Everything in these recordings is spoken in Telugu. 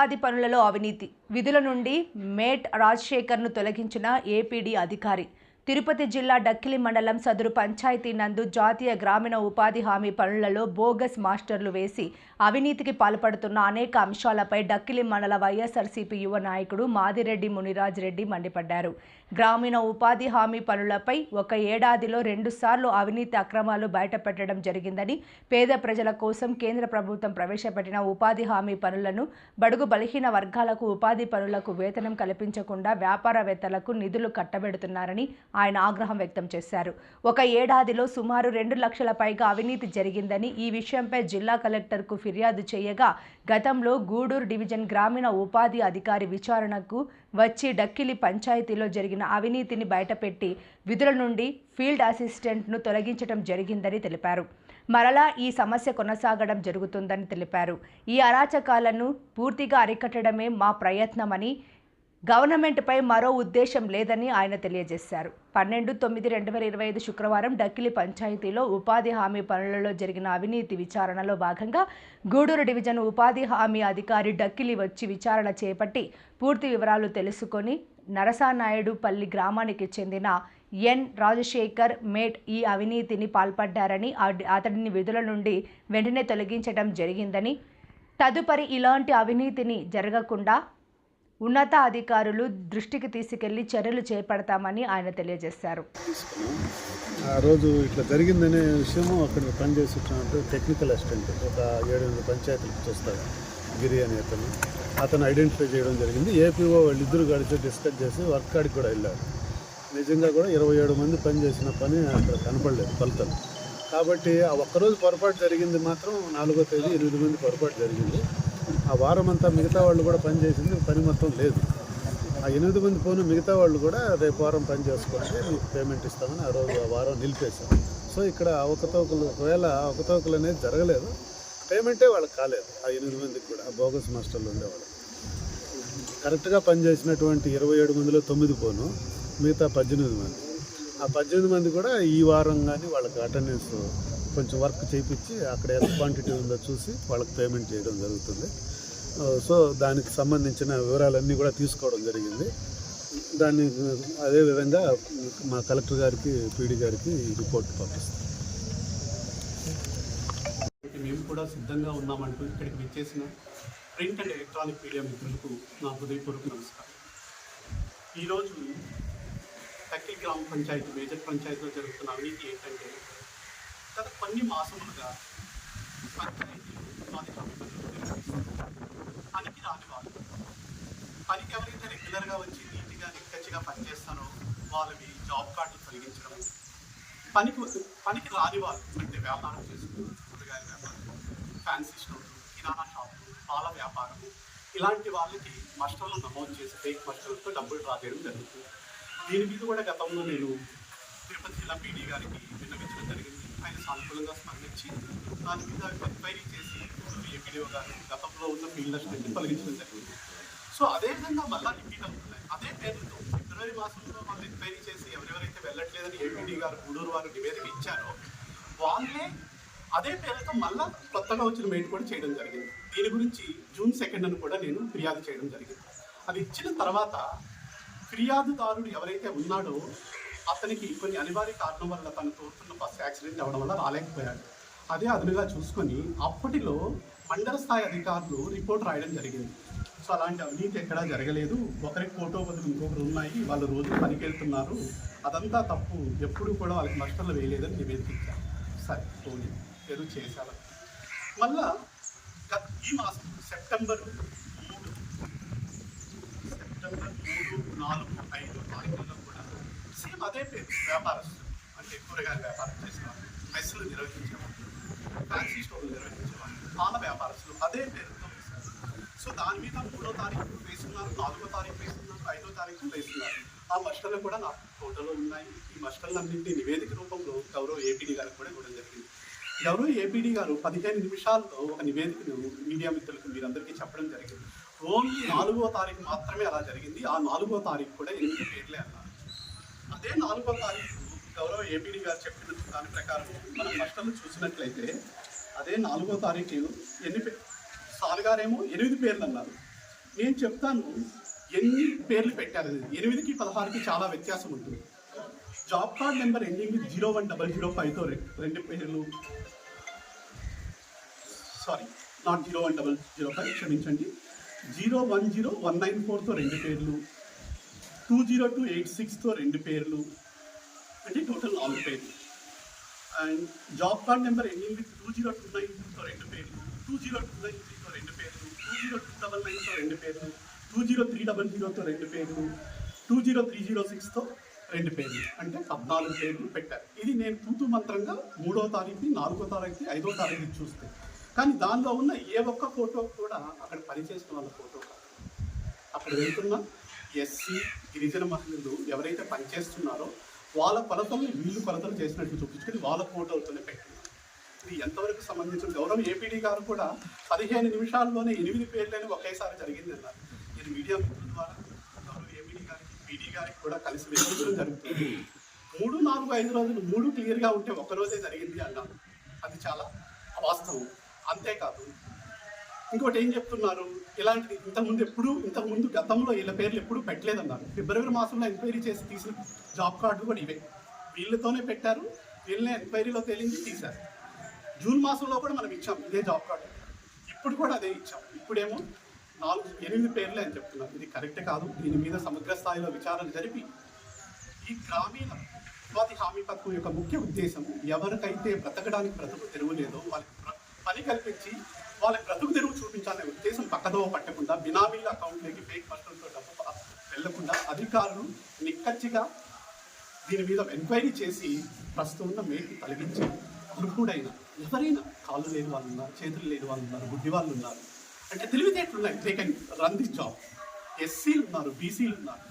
ఉపాధి పనులలో అవినీతి. విధుల నుండి మేట్ రాజశేఖర్ను తొలగించిన ఏపీడీ అధికారి. తిరుపతి జిల్లా డక్కిలి మండలం సదురు పంచాయతీ నందు జాతీయ గ్రామీణ ఉపాధి హామీ పనులలో బోగస్ మాస్టర్లు వేసి అవినీతికి పాల్పడుతున్న అనేక అంశాలపై డక్కిలి మండల వైఎస్ఆర్సీపీ యువ నాయకుడు మాదిరెడ్డి మునిరాజ్ రెడ్డి మండిపడ్డారు. గ్రామీణ ఉపాధి హామీ పనులపై ఒక ఏడాదిలో రెండుసార్లు అవినీతి అక్రమాలు బయటపెట్టడం జరిగిందని పేద ప్రజల కోసం కేంద్ర ప్రభుత్వం ప్రవేశపెట్టిన ఉపాధి హామీ పనులను బడుగు బలహీన వర్గాలకు ఉపాధి పనులకు వేతనం కల్పించకుండా వ్యాపారవేత్తలకు నిధులు కట్టబెడుతున్నారని ఆయన ఆగ్రహం వ్యక్తం చేశారు. ఒక ఏడాదిలో సుమారు రెండు లక్షల పైగా అవినీతి జరిగిందని ఈ విషయంపై జిల్లా కలెక్టర్కు ఫిర్యాదు చేయగా గతంలో గూడూరు డివిజన్ గ్రామీణ ఉపాధి అధికారి విచారణకు వచ్చి డక్కిలి పంచాయతీలో జరిగిన అవినీతిని బయటపెట్టి విధుల నుండి ఫీల్డ్ అసిస్టెంట్ను తొలగించడం జరిగిందని తెలిపారు. మరలా ఈ సమస్య కొనసాగడం జరుగుతుందని తెలిపారు. ఈ అరాచకాలను పూర్తిగా అరికట్టడమే మా ప్రయత్నమని గవర్నమెంట్పై మరో ఉద్దేశం లేదని ఆయన తెలియజేశారు. పన్నెండు తొమ్మిది రెండు వేల ఇరవై ఐదు శుక్రవారం డక్కిలి పంచాయతీలో ఉపాధి హామీ పనులలో జరిగిన అవినీతి విచారణలో భాగంగా గూడూరు డివిజన్ ఉపాధి హామీ అధికారి డక్కిలి వచ్చి విచారణ చేపట్టి పూర్తి వివరాలు తెలుసుకొని నరసానాయుడు పల్లి గ్రామానికి చెందిన ఎన్. రాజశేఖర్ మేట్ ఈ అవినీతిని పాల్పడ్డారని అతడిని విధుల నుండి వెంటనే తొలగించడం జరిగిందని తదుపరి ఇలాంటి అవినీతిని జరగకుండా ఉన్నత అధికారులు దృష్టికి తీసుకెళ్ళి చర్యలు చేపడతామని ఆయన తెలియజేశారు. ఆ రోజు ఇట్లా జరిగిందనే విషయము అక్కడ పనిచేస్తున్నట్టు టెక్నికల్ అసిస్టెంట్ ఒక ఏడు ఎనిమిది పంచాయతీలకు చూస్తాడు గిరి అనే అతను. అతను ఐడెంటిఫై చేయడం జరిగింది. ఏపీఓ వాళ్ళిద్దరు కలిసి డిస్కస్ చేసి వర్క్ కాడికి కూడా వెళ్ళారు. నిజంగా కూడా ఇరవై ఏడు మంది పని చేసిన పని అక్కడ కనపడలేదు ఫలితం కాబట్టి ఆ ఒక్కరోజు పొరపాటు జరిగింది మాత్రం నాలుగో తేదీ ఎనిమిది మంది పొరపాటు జరిగింది. ఆ వారం అంతా మిగతా వాళ్ళు కూడా పని చేసింది పని మొత్తం లేదు. ఆ ఎనిమిది మంది పోను మిగతా వాళ్ళు కూడా రేపు వారం పని చేసుకోండి మీకు పేమెంట్ ఇస్తామని ఆ రోజు ఆ వారం నిలిపేశాం సో ఇక్కడ అవకతవకలు ఒకవేళ అవకతవకలు అనేది జరగలేదు పేమెంటే వాళ్ళకి కాలేదు ఆ ఎనిమిది మందికి కూడా ఆ బోగస్ మాస్టర్లు ఉండేవాళ్ళు. కరెక్ట్గా పనిచేసినటువంటి ఇరవై ఏడు మందిలో తొమ్మిది పోను మిగతా పద్దెనిమిది మంది. ఆ పద్దెనిమిది మంది కూడా ఈ వారం కానీ వాళ్ళకి అటెండెన్స్ కొంచెం వర్క్ చేయించి అక్కడ ఎంత క్వాంటిటీ ఉందో చూసి వాళ్ళకి పేమెంట్ చేయడం జరుగుతుంది. సో దానికి సంబంధించిన వివరాలన్నీ కూడా తీసుకోవడం జరిగింది. దాన్ని అదే విధంగా మా కలెక్టర్ గారికి పీడీ గారికి రిపోర్ట్ పంపిస్తాం. మేము కూడా సిద్ధంగా ఉన్నామంటూ ఇక్కడికి విచ్చేసిన ప్రింట్ అండ్ ఎలక్ట్రానిక్ మీడియా మిత్రులకు నా హృదయపూర్వక నమస్కారం. ఈరోజు తక్కి గ్రామ పంచాయతీ మేజర్ పంచాయతీలో జరుగుతున్న అవినీతి ఏంటంటే గత కొన్ని మాసములుగా పంచాయతీ ఉపాధి హామీ పనులు నిర్వహిస్తున్నారు. పనికి రాని వాళ్ళు పనికి ఎవరైతే రెగ్యులర్గా వచ్చి నీట్గా నిక్కచ్చిగా పనిచేస్తారో వాళ్ళవి జాబ్ కార్డులు తొలగించడం పనికి పనికి రాని వాళ్ళు అంటే వ్యాపారం చేస్తున్నారు కూరగాయల వ్యాపారం ఫ్యాన్సీ స్టోర్లు కిరాణా షాపులు పాల వ్యాపారం ఇలాంటి వాళ్ళకి మస్టర్లు నమోదు చేసి ఫేక్ మస్టర్లతో డబ్బులు డ్రా చేయడం జరుగుతుంది. దీని మీద కూడా గతంలో నేను తిరుపతి జిల్లా పీడీ గారికి విన్నవించడం జరిగింది. ఆయన సానుకూలంగా స్పందించి దాని మీద ఎంక్వైరీ చేసి ఎంపీడీఓ గారు గతంలో ఉన్న ఫీల్డ్ అసిస్టెంట్ని తొలగించడం జరిగింది. సో అదేవిధంగా మళ్ళా రిపీట్ అవుతున్నాయి అదే పేరుతో ఫిబ్రవరి మాసంలో వాళ్ళు ఎంక్వైరీ చేసి ఎవరెవరైతే వెళ్ళట్లేదని ఏపీడీ గారు గూడూరు వారు నివేదిక ఇచ్చారో వాళ్ళే అదే పేరుతో మళ్ళా కొత్తగా వచ్చిన మెయిట్ కూడా చేయడం జరిగింది. దీని గురించి జూన్ సెకండ్ అని కూడా నేను ఫిర్యాదు చేయడం జరిగింది. అది ఇచ్చిన తర్వాత ఫిర్యాదుదారుడు ఎవరైతే ఉన్నాడో అతనికి కొన్ని అనివార్య కారణం వల్ల తను తోడుతున్న బస్సు యాక్సిడెంట్ అవ్వడం వల్ల రాలేకపోయాడు. అదే అదునుగా చూసుకొని అప్పటిలో మండల స్థాయి అధికారులు రిపోర్ట్ రాయడం జరిగింది. సో అలాంటి అవినీతి ఎక్కడా జరగలేదు. ఒకరికి ఫోటో బదులు ఇంకొకరు ఉన్నాయి. వాళ్ళు రోజు పనికి వెళ్తున్నారు అదంతా తప్పు. ఎప్పుడు కూడా వాళ్ళకి నష్టాలు వేయలేదని నివేదించాను సరే పోనీ. ఏదో చేశారు. మళ్ళా గత- ఈ మాసం సెప్టెంబర్ మూడు సెప్టెంబర్ మూడు నాలుగు ఐదు తారీఖుల్లో కూడా సేమ్ అదే పేరు వ్యాపారస్తులు. అంటే కూరగాయల వ్యాపారం చేసేవాళ్ళు మెస్సులు నిర్వహించేవాళ్ళు ఫ్యాన్సీ స్టోర్లు నిర్వహించేవాళ్ళు పాల వ్యాపారస్తులు అదే పేరు. సో దాని మీద మూడో తారీఖు వేస్తున్నారు నాలుగో తారీఖు వేస్తున్నారు ఐదో తారీఖు వేస్తున్నారు. ఆ మస్టర్లు కూడా నా ఫోటోలో ఉన్నాయి. ఈ మస్టర్లన్నింటినీ నివేదిక రూపంలో గౌరవ ఏపీడీ గారికి కూడా ఇవ్వడం జరిగింది. గౌరవ ఏపీడీ గారు పదిహేను నిమిషాల్లో ఒక నివేదికను మీడియా మిత్రులకు మీరందరికీ చెప్పడం జరిగింది. ఓన్లీ నాలుగో తారీఖు మాత్రమే అలా జరిగింది. ఆ నాలుగో తారీఖు కూడా ఎనిమిది పేర్లే అన్నారు. అదే నాలుగో తారీఖు గౌరవ ఏపీడీ గారు చెప్పిన దాని ప్రకారం మనం మష్టలు చూసినట్లయితే అదే నాలుగో తారీఖు ఎన్ని సార్ గారేమో ఎనిమిది పేర్లు అన్నారు. నేను చెప్తాను ఎన్ని పేర్లు పెట్టారు? ఎనిమిదికి పదహారుకి చాలా వ్యత్యాసం ఉంటుంది. Job card number ending zero one double zero ఫైవ్తో రెండు పేర్లు. Sorry not zero one double zero five క్షమించండి. Zero one zero one nine ఫోర్తో రెండు పేర్లు. టూ జీరో టూ ఎయిట్ సిక్స్తో రెండు పేర్లు. అంటే టోటల్ నాలుగు పేర్లు. And job card number ending with two zero two nine రెండు పేర్లు. Two zero two nine three zero two double నైన్తో రెండు పేర్లు. టూ జీరో త్రీ డబల్ జీరోతో రెండు పేర్లు. టూ జీరో త్రీ జీరో సిక్స్తో రెండు పేర్లు. అంటే పద్నాలుగు పేర్లు పెట్టారు. ఇది నేను తూతు మంత్రంగా మూడో తారీఖుని నాలుగో తారీఖుని ఐదో తారీఖు చూస్తే. కానీ దానిలో ఉన్న ఏ ఒక్క ఫోటో కూడా అక్కడ పనిచేసిన వాళ్ళ ఫోటో కాదు. అక్కడ వెళ్తున్న ఎస్సీ గిరిజన మహిళలు ఎవరైతే పనిచేస్తున్నారో వాళ్ళ కొలతల్ని వీళ్ళు కొలతలు చేసినట్టు చూపించుకొని వాళ్ళ ఫోటోలతోనే పెట్టారు. ఇది ఎంతవరకు సంబంధించిన గౌరవం ఏపీడీ గారు కూడా పదిహేను నిమిషాల్లోనే ఎనిమిది పేర్లని ఒకేసారి జరిగింది అన్నారు. ఇది మీడియా మిత్రుల ద్వారా గౌరవ ఏపీడీ గారికి పీడీ గారికి కూడా కలిసి వెళ్ళడం జరుగుతుంది. మూడు నాలుగు ఐదు రోజులు మూడు క్లియర్గా ఉంటే ఒకరోజే జరిగింది అన్నారు అది చాలా అవాస్తవం. అంతేకాదు ఇంకోటి ఏం చెప్తున్నారు? ఇలాంటిది ఇంతకుముందు ఎప్పుడు ఇంతకుముందు గతంలో వీళ్ళ పేర్లు ఎప్పుడు పెట్టలేదన్నారు. ఫిబ్రవరి మాసంలో ఎంక్వైరీ చేసి తీసిన జాబ్ కార్డు కూడా ఇవే. వీళ్ళతోనే పెట్టారు వీళ్ళనే ఎంక్వైరీలో తేలింది తీశారు. జూన్ మాసంలో కూడా మనం ఇచ్చాం ఇదే జాబ్ కార్డు. ఇప్పుడు కూడా అదే ఇచ్చాం. ఇప్పుడేమో నాలుగు ఎనిమిది పేర్లే అని చెప్తున్నారు ఇది కరెక్ట్ కాదు. దీని మీద సమగ్ర స్థాయిలో విచారణ జరిపి ఈ గ్రామీణ ఉపాధి హామీ పథకం యొక్క ముఖ్య ఉద్దేశం ఎవరికైతే బ్రతకడానికి బ్రతుకు తెరువు లేదో వాళ్ళకి పని కల్పించి వాళ్ళకి బ్రతుకు తెరువు చూపించాలనే ఉద్దేశం పక్కదోవ పట్టకుండా బినామీల అకౌంట్లోకి ఫేక్ పర్సన్తో డబ్బు వెళ్ళకుండా అధికారులు నిక్కచ్చిగా దీని మీద ఎంక్వైరీ చేసి ప్రస్తుతం ఉన్న మేటి తొలగించి అర్హుడైన ఎవరైనా కాళ్ళు లేని వాళ్ళు ఉన్నారు చేతులు లేని వాళ్ళు ఉన్నారు గుడ్డి వాళ్ళు ఉన్నారు. అంటే తెలివితేటలు ఉన్నాయి they can run this job ఎస్సీలు ఉన్నారు బీసీలు ఉన్నారు.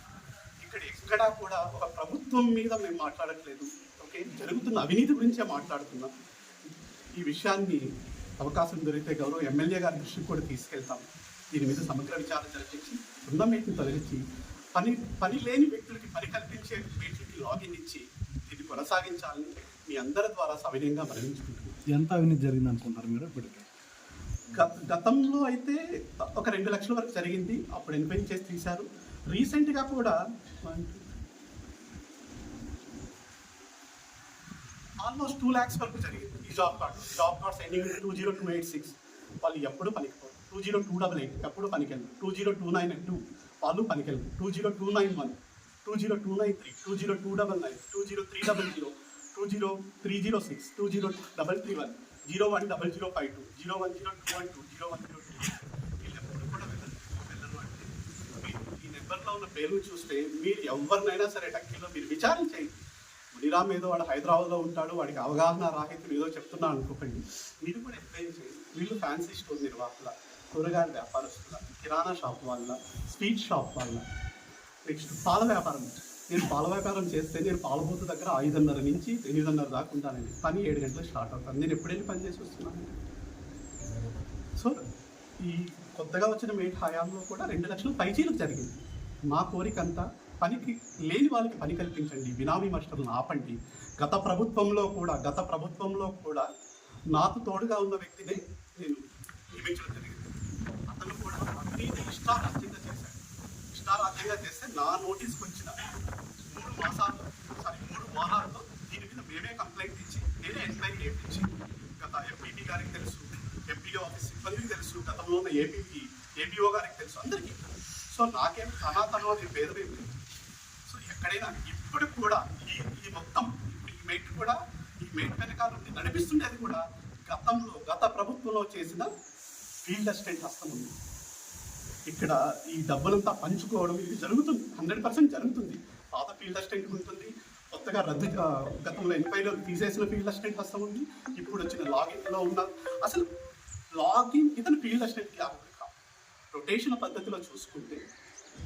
ఇక్కడ ఎక్కడా కూడా ఒక ప్రభుత్వం మీద మేము మాట్లాడట్లేదు. ఓకే జరుగుతున్న అవినీతి గురించే మాట్లాడుతున్నాం. ఈ విషయాన్ని అవకాశం దొరికితే గౌరవ ఎమ్మెల్యే గారి దృష్టికి కూడా తీసుకెళ్తాం. దీని మీద సమగ్ర విచారణ జరిపించి ఉన్న మీటిని తొలగించి పని పని లేని వ్యక్తులకి పని కల్పించే వీటికి లాగిన్ ఇచ్చి దీన్ని కొనసాగించాలని మీ అందరి ద్వారా సవినయంగా మరణించుకుంటున్నాం ఎంత అవినీతి జరిగింది అనుకుంటారు మీరు ఇప్పటికి? గత- గతంలో అయితే ఒక రెండు లక్షల వరకు జరిగింది. అప్పుడు ఎంక్వైరీ చేసి తీశారు. రీసెంట్గా కూడా ఆల్మోస్ట్ టూ ల్యాక్స్ వరకు జరిగింది ఈ job card. Job cards ending two zero two eight six. వాళ్ళు ఎప్పుడు పనికిపోరు. Two zero two double eight ఎప్పుడు పనికెళ్ళరు. Two zero two nine two వాళ్ళు పనికెళ్ళరు. Two zero two nine one two zero two nine three two zero two double nine two zero three double zero two zero three zero six two zero double three one zero one double zero five two zero one zero two one two zero one zero two వీళ్ళు కూడా అంటే ఈ నెంబర్లో ఉన్న పేర్లు చూస్తే మీరు ఎవరినైనా సరే టక్కీలో మీరు విచారించేయండి మునిరామ్ ఏదో వాడు హైదరాబాద్లో ఉంటాడు వాడికి అవగాహన రాహిత్యం ఏదో చెప్తున్నా అనుకోకండి. మీరు కూడా ఎక్స్ప్లెయిన్ చేయండి. వీళ్ళు ఫ్యాన్సీ స్టోర్ నిర్వాహకుల కూరగాయల వ్యాపారస్తుల కిరాణా షాప్ వాళ్ళ స్వీట్ షాప్ వాళ్ళ నెక్స్ట్ పాల వ్యాపారం. నేను పాల వ్యాపారం చేస్తే నేను పాలబూత దగ్గర ఐదున్నర నుంచి ఎనిమిదిన్నర దాకా ఉంటానండి. పని ఏడు గంటలకు స్టార్ట్ అవుతాను నేను ఎప్పుడైనా పని చేసి వస్తున్నాను? సో ఈ కొత్తగా వచ్చిన మేట్ హయాంలో కూడా రెండు లక్షల పైచీలకు జరిగింది. మా కోరిక అంతా పనికి లేని వాళ్ళకి పని కల్పించండి. బినామీ మాస్టర్లను ఆపండి. గత ప్రభుత్వంలో కూడా గత ప్రభుత్వంలో కూడా నాకు తోడుగా ఉన్న వ్యక్తినే నేను నియమించడం జరిగింది. అతను కూడా అవినీతి ఇష్టారాజ్యంగా చేశాడు చేస్తే నా నోటీస్కి వచ్చిన మూడు మాసాలు సారీ మూడు వారాల్లో దీని మీద మేమే కంప్లైంట్ ఇచ్చి నేనే ఎంక్వైరీ చేయించి గత ఎంపీపీ గారికి తెలుసు ఎంపీఓ ఆఫీస్ సిబ్బందికి తెలుసు గతంలో ఉన్న ఏపీకి ఏపీఓ గారికి తెలుసు అందరికీ. సో నాకేం సనాతనం అనే పేరు లేదు. సో ఎక్కడైనా ఇప్పుడు కూడా ఈ ఈ మొత్తం ఇప్పుడు ఈ మేట్ కూడా ఈ మేట్ వెనకాల నుండి నడిపిస్తుండేది కూడా గతంలో గత ప్రభుత్వంలో చేసిన ఫీల్డ్ అసిస్టెంట్ హస్తం ఉంది. ఇక్కడ ఈ డబ్బులంతా పంచుకోవడం ఇది జరుగుతుంది. హండ్రెడ్ పర్సెంట్ జరుగుతుంది. పాత ఫీల్డ్ అసిస్టెంట్ ఉంటుంది. కొత్తగా రద్దు గతంలో ఎంక్వైరీలో తీసేసిన ఫీల్డ్ అసిస్టెంట్ హస్తం ఉంది. ఇప్పుడు వచ్చిన లాగిన్లో ఉన్న అసలు లాగిన్ ఇతను ఫీల్డ్ అసిస్టెంట్కి రొటేషన్ పద్ధతిలో చూసుకుంటే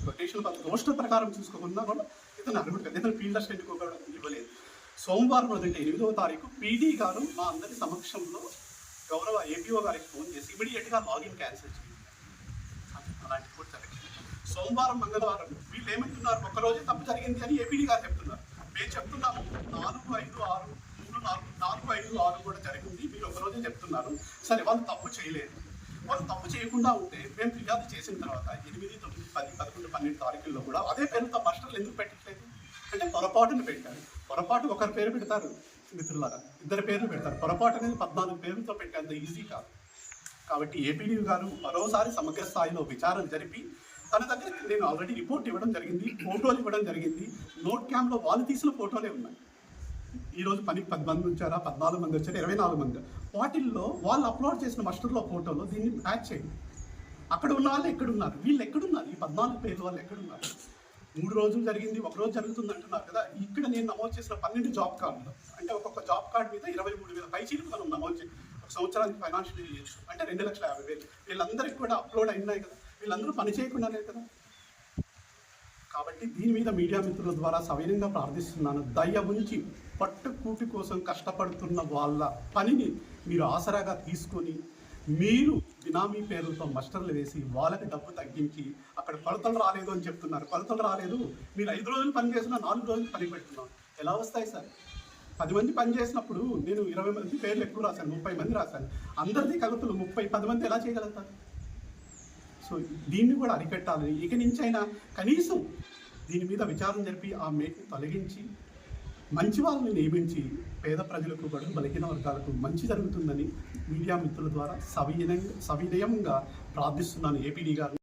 రొటేషన్ పద్ధతి రోస్టర్ ప్రకారం చూసుకోకుండా కూడా ఇతను అర్హుడు కదా. ఇతను ఫీల్డ్ అసిస్టెంట్కి కూడా ఇవ్వలేదు. సోమవారం రోజు అంటే ఎనిమిదవ తారీఖు పీడీ గారు మా అందరి సమక్షంలో గౌరవ ఏపీఓ గారికి ఫోన్ చేసి ఇమీడియట్గా లాగిన్ క్యాన్సిల్ చేయండి. అలాంటి కూడా జరిగింది సోమవారం మంగళవారం వీళ్ళు ఏమంటున్నారు? ఒకరోజే తప్పు జరిగింది అని ఏపీడీ గారు చెప్తున్నారు. మేము చెప్తున్నాము నాలుగు ఐదు ఆరు మూడు నాలుగు నాలుగు ఐదు ఆరు కూడా జరిగింది. మీరు ఒకరోజే చెప్తున్నారు. సరే వాళ్ళు తప్పు చేయలేదు. వాళ్ళు తప్పు చేయకుండా ఉంటే మేము ఫిర్యాదు చేసిన తర్వాత ఎనిమిది తొమ్మిది పది పదకొండు పన్నెండు తారీఖుల్లో కూడా అదే పేరుతో మాస్టర్లు ఎందుకు పెట్టట్లేదు? అంటే పొరపాటును పెట్టారు. పొరపాటు ఒకరి పేరు పెడతారు మిత్రులారా. ఇద్దరు పేర్లు పెడతారు. పొరపాటు అనేది పద్నాలుగు పేర్లతో పెట్టేంత ఈజీ కాదు. కాబట్టి ఏపీడీ గారు మరోసారి సమగ్ర స్థాయిలో విచారణ జరిపి తన దగ్గర నేను ఆల్రెడీ రిపోర్ట్ ఇవ్వడం జరిగింది ఫోటోలు ఇవ్వడం జరిగింది. నోట్ క్యాంప్లో వాళ్ళు తీసిన ఫోటోలే ఉన్నాయి. ఈ రోజు పని పది మంది వచ్చారా? పద్నాలుగు మంది వచ్చారా? ఇరవై నాలుగు మంది. వాటిల్లో వాళ్ళు అప్లోడ్ చేసిన మస్టర్లో ఫోటోలో దీన్ని యాడ్ చేయండి. అక్కడ ఉన్న వాళ్ళు ఎక్కడున్నారు? వీళ్ళు ఎక్కడున్నారు? ఈ పద్నాలుగు పేర్ల వాళ్ళు ఎక్కడున్నారు? మూడు రోజులు జరిగింది ఒక రోజు జరుగుతుంది అంటున్నారు కదా. ఇక్కడ నేను నమోదు చేసిన పన్నెండు జాబ్ కార్డులు అంటే ఒక్కొక్క జాబ్ కార్డు మీద ఇరవై మూడు వేల పైచీలు మనం నమోదు చేసి సంవత్సరానికి ఫైనాన్షియల్ ఇయర్స్ అంటే రెండు లక్షల యాభై వేలు. వీళ్ళందరికీ కూడా అప్లోడ్ అయినాయి కదా. వీళ్ళందరూ పని చేయకుండానే కదా. కాబట్టి దీని మీద మీడియా మిత్రుల ద్వారా సవినయంగా ప్రార్థిస్తున్నాను. దయ ఉంచి పట్టుకూటి కోసం కష్టపడుతున్న వాళ్ళ పనిని మీరు ఆసరాగా తీసుకొని మీరు బినామీ పేర్లతో మస్టర్లు వేసి వాళ్ళకి డబ్బు తగ్గించి అక్కడ కొలతలు రాలేదు అని చెప్తున్నారు. కొలతలు రాలేదు. మీరు ఐదు రోజులు పని చేసినా నాలుగు రోజులు పని పెడుతున్నాం. ఎలా వస్తాయి సార్? పది మంది పని చేసినప్పుడు నేను ఇరవై మంది పేర్లు ఎక్కువ రాశాను ముప్పై మంది రాశాను. అందరిది కలుపులు ముప్పై పది మంది ఎలా చేయగలుగుతారు? సో దీన్ని కూడా అరికట్టాలని ఇక నుంచి అయినా కనీసం దీని మీద విచారణ జరిపి ఆ మేకను తొలగించి మంచి వాళ్ళని నియమించి పేద ప్రజలకు కూడా బలహీన వర్గాలకు మంచి జరుగుతుందని మీడియా మిత్రుల ద్వారా సవినయంగా సవినయంగా ప్రార్థిస్తున్నాను ఏపీడీ గారు.